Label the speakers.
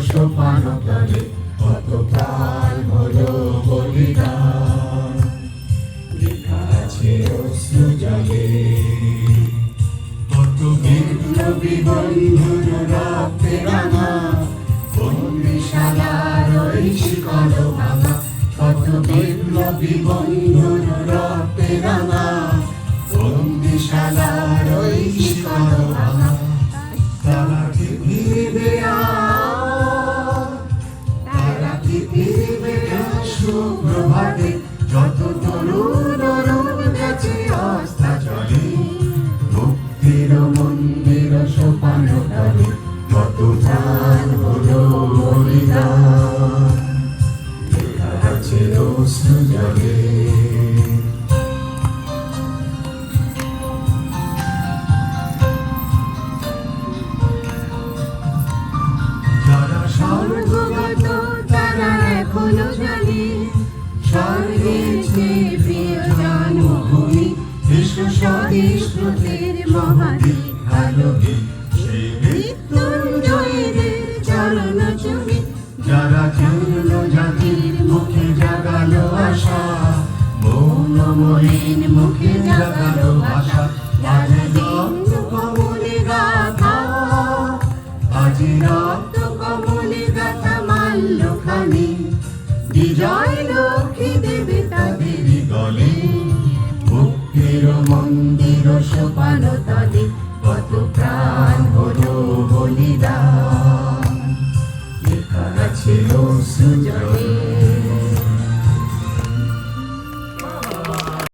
Speaker 1: সোপান তলে কত প্রাণ হলো বলিদান? লেখা আছে অশ্রু জলে। কত বিপ্লবী বন্ধুর রক্তে রাঙা। বন্দিশালার ওই শিকল ভাঙা কত বিপ্লবী বন্ধুর সুপ্রভাতে যত তরুণ অরুণ গেছে আস্থা চলে মুক্তির মন্দির সোপান তলে কত প্রাণ হলো বলিদান আছে অশ্রু জলে যারা
Speaker 2: স্বদেশ প্রতের মহাদেব
Speaker 1: আলোকে সে
Speaker 2: মৃত্যুঞ্জয়ের চরণ চুমি।
Speaker 1: যারা মুখে জাগালো আশা মৌন মলিন মুখে জাগালো আশা। আজ রক্ত কমলে গাথা, আজ রক্ত দেবে মন্দির সোপান তলে কত প্রাণ হলো বলিদান। অশ্রু জলে